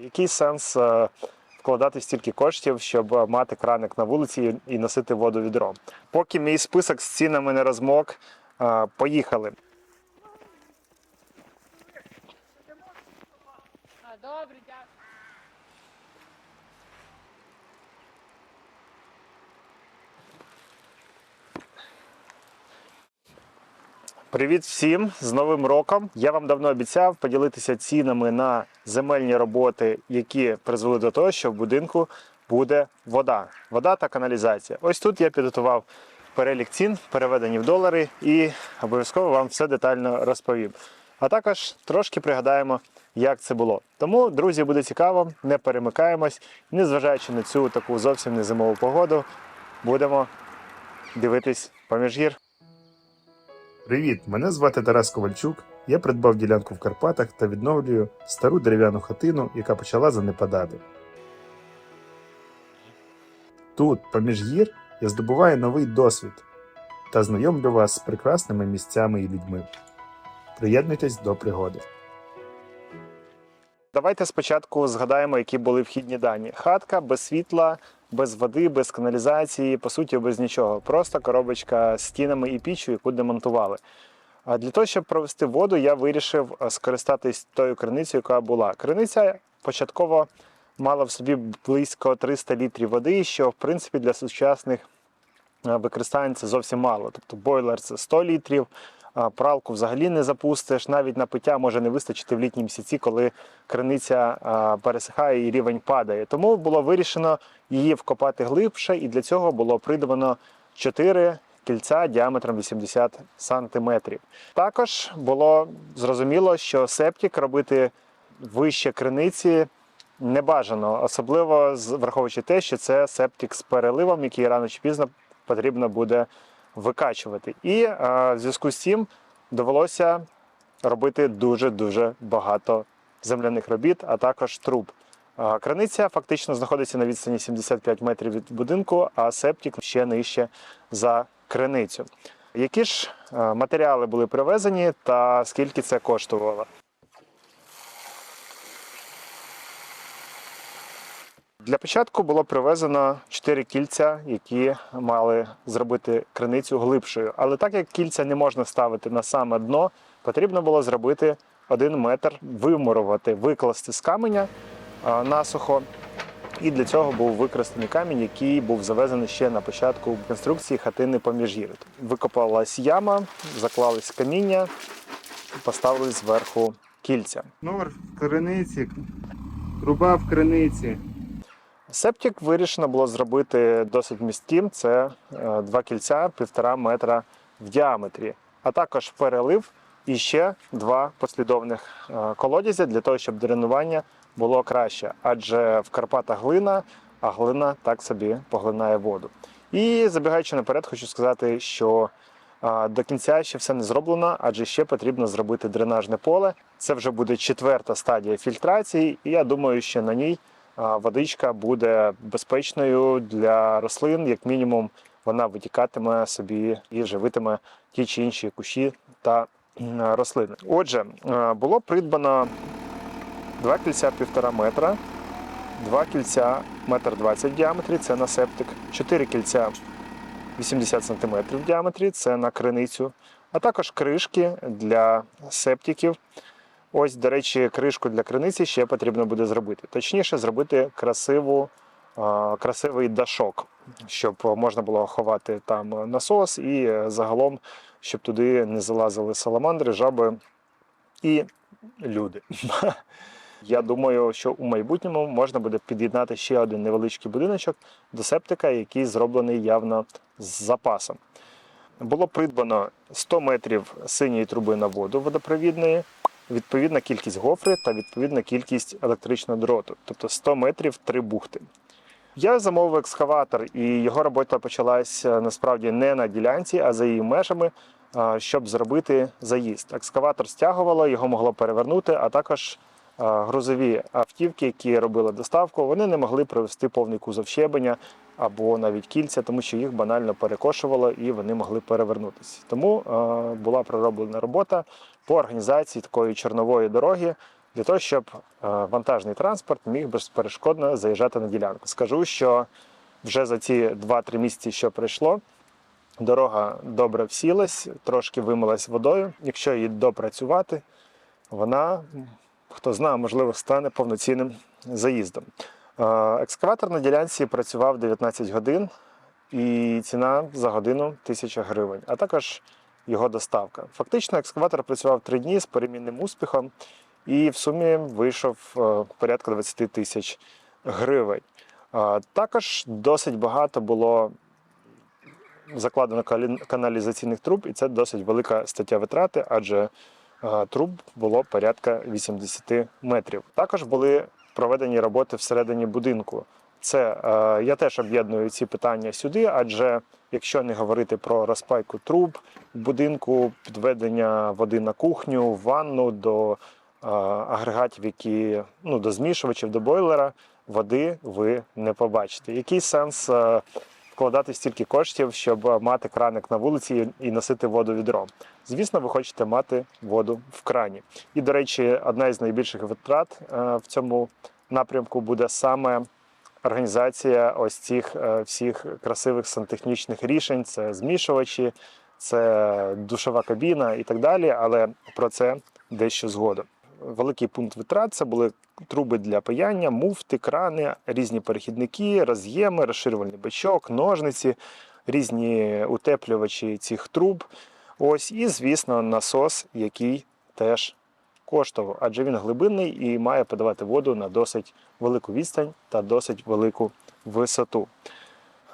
Який сенс е, вкладати стільки коштів, щоб е, мати краник на вулиці і носити воду відром? Поки мій список з цінами не розмок, е, поїхали. Добре, дякую. Привіт всім з Новим роком! Я вам давно обіцяв поділитися цінами на земельні роботи, які призвели до того, що в будинку буде вода. Вода та каналізація. Ось тут я підготував перелік цін, переведені в долари, і обов'язково вам все детально розповім. А також трошки пригадаємо, як це було. Тому, друзі, буде цікаво, не перемикаємось, незважаючи на цю таку зовсім не зимову погоду, будемо дивитись поміж гір. Привіт! Мене звати Тарас Ковальчук. Я придбав ділянку в Карпатах та відновлюю стару дерев'яну хатину, яка почала занепадати. Тут, поміж гір, я здобуваю новий досвід та знайомлю вас з прекрасними місцями і людьми. Приєднуйтесь до пригоди. Давайте спочатку згадаємо, які були вхідні дані. Хатка без світла, без води, без каналізації, по суті, без нічого. Просто коробочка з стінами і піччю, яку демонтували. А для того, щоб провести воду, я вирішив е, скористатись тою криницею, яка була. Криниця початково мала в собі близько 300 літрів води, що в принципі для сучасних е, використань це зовсім мало. Тобто бойлер це 100 літрів, пралку взагалі не запустиш. Навіть на пиття може не вистачити в літні місяці, коли криниця пересихає і рівень падає. Тому було вирішено її вкопати глибше, і для цього було придбано 4 кільця діаметром 80 сантиметрів. Також було зрозуміло, що септик робити вище криниці не бажано, особливо враховуючи те, що це септик з переливом, який рано чи пізно потрібно буде викачувати. І е, в зв'язку з цим довелося робити дуже-дуже багато земляних робіт, а також труб. Е, Краниця фактично знаходиться на відстані 75 метрів від будинку, а септик ще нижче за криницю. Які ж е, матеріали були привезені та скільки це коштувало? Для початку було привезено 4 кільця, які мали зробити криницю глибшою. Але так як кільця не можна ставити на саме дно, потрібно було зробити один метр, вимурувати, викласти з каменя насухо. І для цього був використаний камінь, який був завезений ще на початку конструкції хатини поміж гір. Викопалась яма, заклались каміння, поставили зверху кільця. Нор в криниці, труба в криниці. Септик вирішено було зробити досить містким. Це е, два кільця півтора метра в діаметрі, а також перелив і ще два послідовних е, колодязя для того, щоб дренування було краще. Адже в Карпатах глина, а глина так собі поглинає воду. І забігаючи наперед, хочу сказати, що до кінця ще все не зроблено, адже ще потрібно зробити дренажне поле. Це вже буде четверта стадія фільтрації, і я думаю, що на ній водичка буде безпечною для рослин, як мінімум, вона витікатиме собі і живитиме ті чи інші кущі та рослини. Отже, було придбано два кільця півтора метра, два кільця метр двадцять в діаметрі, це на септик, чотири кільця 80 см в діаметрі, це на криницю, а також кришки для септиків. Ось, до речі, кришку для криниці ще потрібно буде зробити. Точніше, зробити красиву, красивий дашок, щоб можна було ховати там насос і е, загалом, щоб туди не залазили саламандри, жаби і люди. Я думаю, що у майбутньому можна буде під'єднати ще один невеличкий будиночок до септика, який зроблений явно з запасом. Було придбано 100 метрів синьої труби на воду водопровідної, відповідна кількість гофри та відповідна кількість електричного дроту, тобто 100 метрів три бухти. Я замовив екскаватор, і його робота почалася насправді не на ділянці, а за її межами, щоб зробити заїзд. Екскаватор стягувало, його могло перевернути, а також а, грузові автівки, які робили доставку, вони не могли привезти повний кузов щебеня або навіть кільця, тому що їх банально перекошувало і вони могли перевернутися. Тому була пророблена робота по організації такої чорнової дороги для того, щоб е, вантажний транспорт міг безперешкодно заїжджати на ділянку. Скажу, що вже за ці 2-3 місяці, що пройшло, дорога добре всілась, трошки вимилась водою. Якщо її допрацювати, вона, хто знає, можливо, стане повноцінним заїздом. Е, Екскаватор на ділянці працював 19 годин, і ціна за годину 1000 гривень, а також його доставка. Фактично, екскаватор працював 3 дні з перемінним успіхом, і в сумі вийшов е, порядка 20 тисяч гривень. Е, Також досить багато було закладено каналізаційних труб, і це досить велика стаття витрати, адже е, труб було порядка 80 метрів. Також були проведені роботи всередині будинку. Це е, я теж об'єдную ці питання сюди, адже якщо не говорити про розпайку труб в будинку, підведення води на кухню, в ванну до е, агрегатів, які ну до змішувачів, до бойлера, води ви не побачите. Який сенс е, вкладати стільки коштів, щоб мати краник на вулиці і носити воду відром? Звісно, ви хочете мати воду в крані. І, до речі, одна із найбільших витрат е, в цьому напрямку буде саме організація ось цих е, всіх красивих сантехнічних рішень: це змішувачі, це душова кабіна і так далі. Але про це дещо згодом. Великий пункт витрат це були труби для паяння, муфти, крани, різні перехідники, роз'єми, розширювальний бачок, ножниці, різні утеплювачі цих труб. Ось і, звісно, насос, який теж коштував, адже він глибинний і має подавати воду на досить велику відстань та досить велику висоту.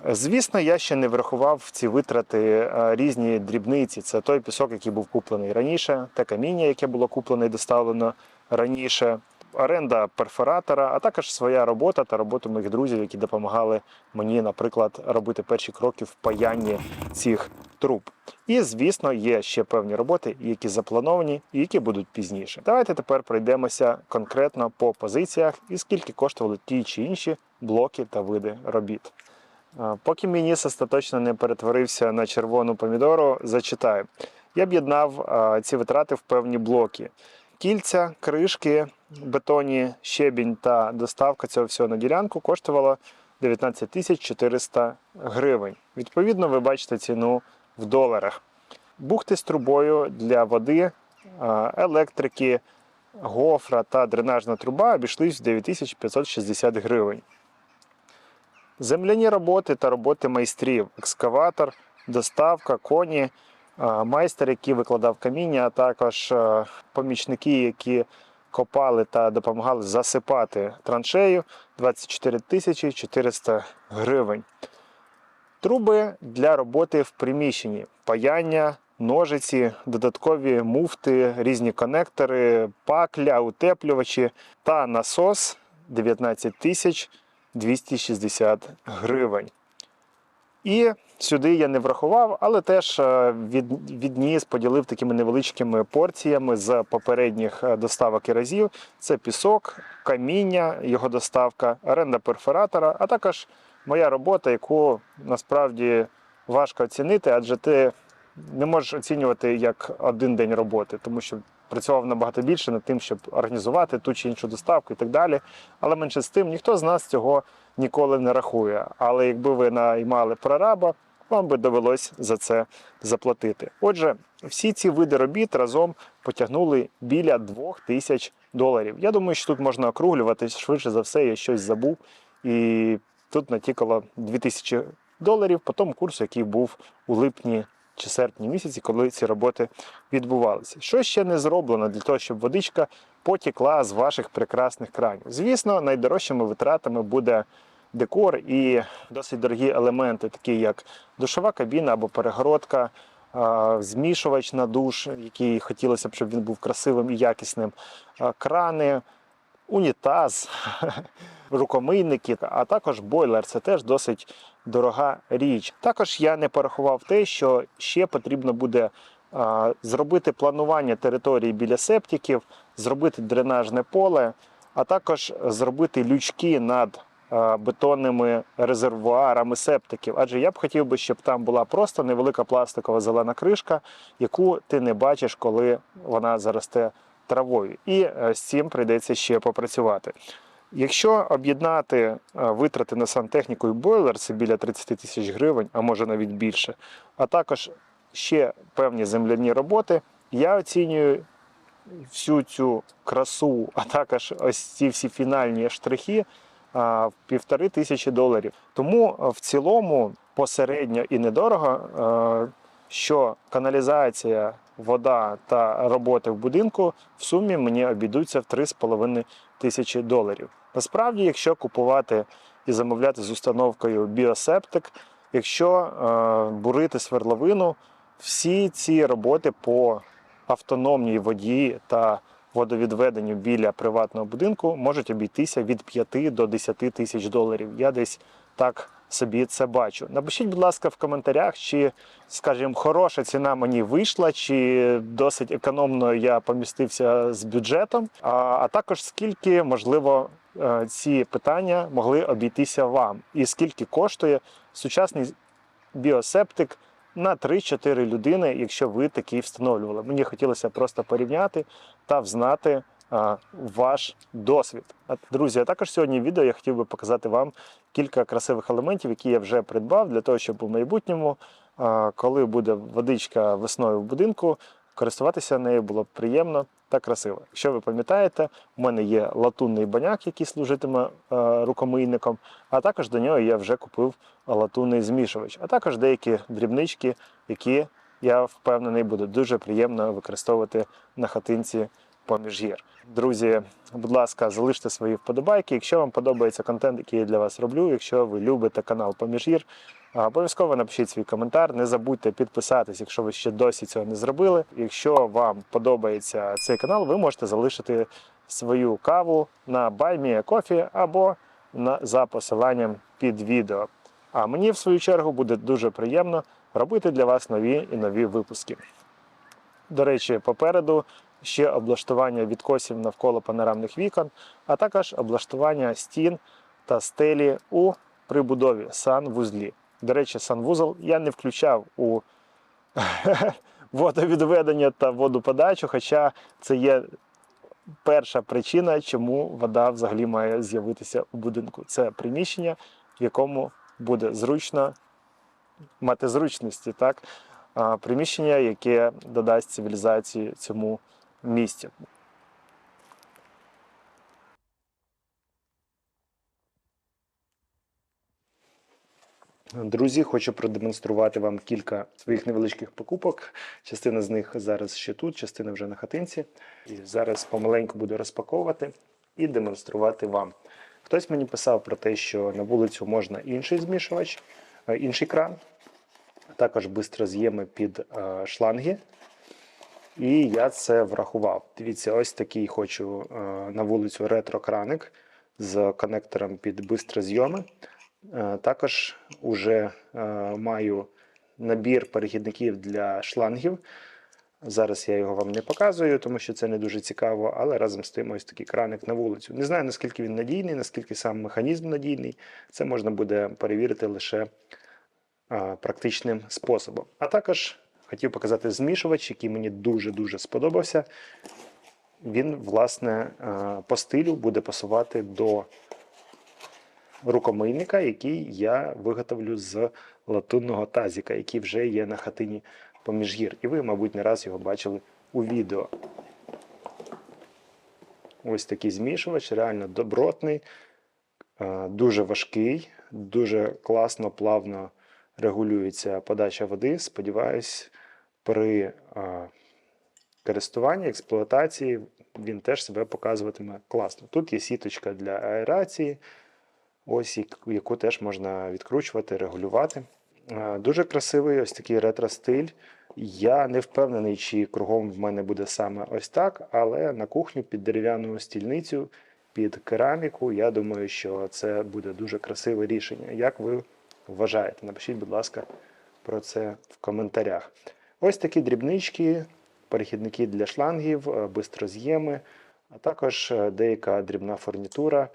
Звісно, я ще не врахував ці витрати е, різні дрібниці. Це той пісок, який був куплений раніше, те каміння, яке було куплене і доставлено раніше, оренда перфоратора, а також своя робота та робота моїх друзів, які допомагали мені, наприклад, робити перші кроки в паянні цих труб. І, звісно, є ще певні роботи, які заплановані і які будуть пізніше. Давайте тепер пройдемося конкретно по позиціях і скільки коштували ті чи інші блоки та види робіт. Поки мій ніс остаточно не перетворився на червону помідору, зачитаю. Я б єднав а, ці витрати в певні блоки: кільця, кришки, бетонні, щебінь та доставка цього всього на ділянку коштувала 19 тисяч 400 гривень. Відповідно, ви бачите ціну в доларах. Бухти з трубою для води, електрики, гофра та дренажна труба обійшлись в 9560 гривень. Земляні роботи та роботи майстрів, екскаватор, доставка, коні, майстер, який викладав каміння, а також е, помічники, які копали та допомагали засипати траншею 24 тисячі 400 гривень. Труби для роботи в приміщенні, паяння, ножиці, додаткові муфти, різні конектори, пакля, утеплювачі та насос 19 тисяч 260 гривень. І сюди я не врахував, але теж е, від, відніс, поділив такими невеличкими порціями з попередніх е, доставок і разів. Це пісок, каміння, його доставка, оренда перфоратора, а також моя робота, яку насправді важко оцінити, адже ти не можеш оцінювати як один день роботи, тому що працював набагато більше над тим, щоб організувати ту чи іншу доставку і так далі. Але менше з тим, ніхто з нас цього ніколи не рахує. Але якби ви наймали прораба, вам би довелось за це заплатити. Отже, всі ці види робіт разом потягнули біля 2000 доларів. Я думаю, що тут можна округлювати швидше за все, я щось забув. І тут натікало 2000 доларів по тому курсу, який був у липні чи серпні місяці, коли ці роботи відбувалися. Що ще не зроблено для того, щоб водичка потікла з ваших прекрасних кранів? Звісно, найдорожчими витратами буде декор і досить дорогі елементи, такі як душова кабіна або перегородка, змішувач на душ, який хотілося б, щоб він був красивим і якісним, крани, унітаз, рукомийники, а також бойлер. Це теж досить дорога річ. Також я не порахував те, що ще потрібно буде зробити планування території біля септиків, зробити дренажне поле, а також зробити лючки над бетонними резервуарами септиків. Адже я б хотів би, щоб там була просто невелика пластикова зелена кришка, яку ти не бачиш, коли вона заросте травою. І е, з цим прийдеться ще попрацювати. Якщо об'єднати е, витрати на сантехніку і бойлер, це біля 30 тисяч гривень, а може навіть більше, а також ще певні земляні роботи, я оцінюю всю цю красу, а також ось ці всі фінальні штрихи в півтори тисячі доларів. Тому в цілому посередньо і недорого, що каналізація, вода та роботи в будинку в сумі мені обійдуться в 3,5 тисячі доларів. Насправді, якщо купувати і замовляти з установкою біосептик, якщо бурити свердловину, всі ці роботи по автономній воді та водовідведенню біля приватного будинку можуть обійтися від 5 до 10 тисяч доларів. Я десь так собі це бачу. Напишіть, будь ласка, в коментарях, чи, скажімо, хороша ціна мені вийшла, чи досить економно я помістився з бюджетом, а, а також скільки, можливо, е, ці питання могли обійтися вам, і скільки коштує сучасний біосептик на 3-4 людини, якщо ви такий встановлювали. Мені хотілося просто порівняти та взнати ваш досвід. Друзі, а також сьогодні в відео я хотів би показати вам кілька красивих елементів, які я вже придбав для того, щоб у майбутньому, коли буде водичка весною в будинку, користуватися нею було б приємно та красиво. Якщо ви пам'ятаєте, у мене є латунний баняк, який служитиме е, рукомийником, а також до нього я вже купив латунний змішувач, а також деякі дрібнички, які я впевнений буде дуже приємно використовувати на хатинці поміж гір. Друзі, будь ласка, залиште свої вподобайки. Якщо вам подобається контент, який я для вас роблю, якщо ви любите канал Поміж гір, Обов'язково напишіть свій коментар. Не забудьте підписатись, якщо ви ще досі цього не зробили. Якщо вам подобається цей канал, ви можете залишити свою каву на Кофі або на, за посиланням під відео. А мені, в свою чергу, буде дуже приємно робити для вас нові і нові випуски. До речі, попереду ще облаштування відкосів навколо панорамних вікон, а також облаштування стін та стелі у прибудові санвузлі. До речі, санвузол я не включав у водовідведення та водоподачу, хоча це є перша причина, чому вода взагалі має з'явитися у будинку. Це приміщення, в якому буде зручно мати зручності, так? Приміщення, яке додасть цивілізації цьому місцю. Друзі, хочу продемонструвати вам кілька своїх невеличких покупок. Частина з них зараз ще тут, частина вже на хатинці. І зараз помаленьку буду розпаковувати і демонструвати вам. Хтось мені писав про те, що на вулицю можна інший змішувач, е, інший кран, також бистроз'єми під е, шланги. І я це врахував. Дивіться, ось такий хочу е, на вулицю ретро-краник з конектором під бистрозйоми. Е, Також уже е, маю набір перехідників для шлангів. Зараз я його вам не показую, тому що це не дуже цікаво, але разом з тим ось такий краник на вулицю. Не знаю, наскільки він надійний, наскільки сам механізм надійний. Це можна буде перевірити лише е, практичним способом. А також хотів показати змішувач, який мені дуже-дуже сподобався. Він, власне, по стилю буде пасувати до рукомийника, який я виготовлю з латунного тазіка, який вже є на хатині поміж гір. І ви, мабуть, не раз його бачили у відео. Ось такий змішувач, реально добротний, е, дуже важкий, дуже класно, плавно регулюється подача води. Сподіваюсь, при е, користуванні, експлуатації він теж себе показуватиме класно. Тут є сіточка для аерації, ось яку- теж можна відкручувати, регулювати. Е, Дуже красивий ось такий ретро-стиль. Я не впевнений, чи кругом в мене буде саме ось так, але на кухню під дерев'яну стільницю, під кераміку, я думаю, що це буде дуже красиве рішення. Як ви вважаєте? Напишіть, будь ласка, про це в коментарях. Ось такі дрібнички, перехідники для шлангів, е, бистроз'єми, а також е, деяка дрібна фурнітура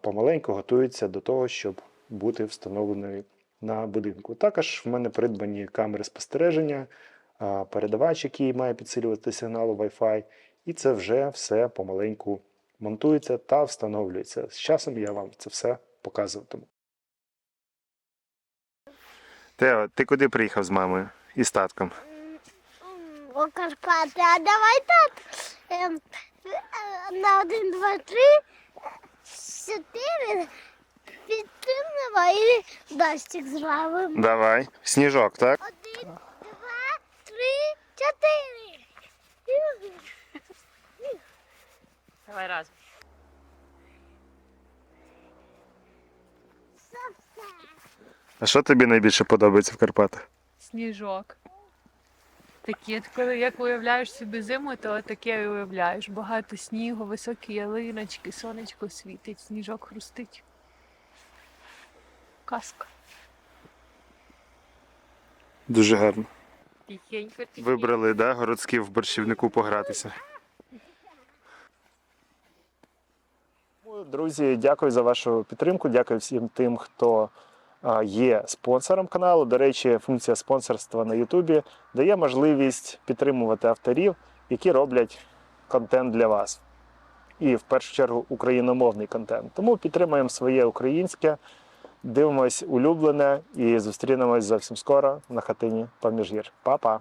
помаленьку готується до того, щоб бути встановленою на будинку. Також в мене придбані камери спостереження, передавач, який має підсилювати сигнал Wi-Fi, І це вже все помаленьку монтується та встановлюється. З часом я вам це все показуватиму. Тео, ти куди приїхав з мамою і з татком? У Карпати, а давай так. Ем, на один, два, три, чотири. Підтримуємо і дощик зробимо. Давай. Сніжок, так? Один, два, три, чотири. Давай разом. А що тобі найбільше подобається в Карпатах? Сніжок. Такі, от коли як уявляєш собі зиму, то таке і уявляєш. Багато снігу, високі ялиночки, сонечко світить, сніжок хрустить. Казка. Дуже гарно. Тихенько, тихенько. Вибрали, да, городські в борщівнику погратися. Друзі, дякую за вашу підтримку. Дякую всім тим, хто є спонсором каналу. До речі, функція спонсорства на Ютубі дає можливість підтримувати авторів, які роблять контент для вас. І в першу чергу україномовний контент. Тому підтримуємо своє українське, дивимось улюблене і зустрінемось зовсім скоро на хатині поміж гір. Па-па!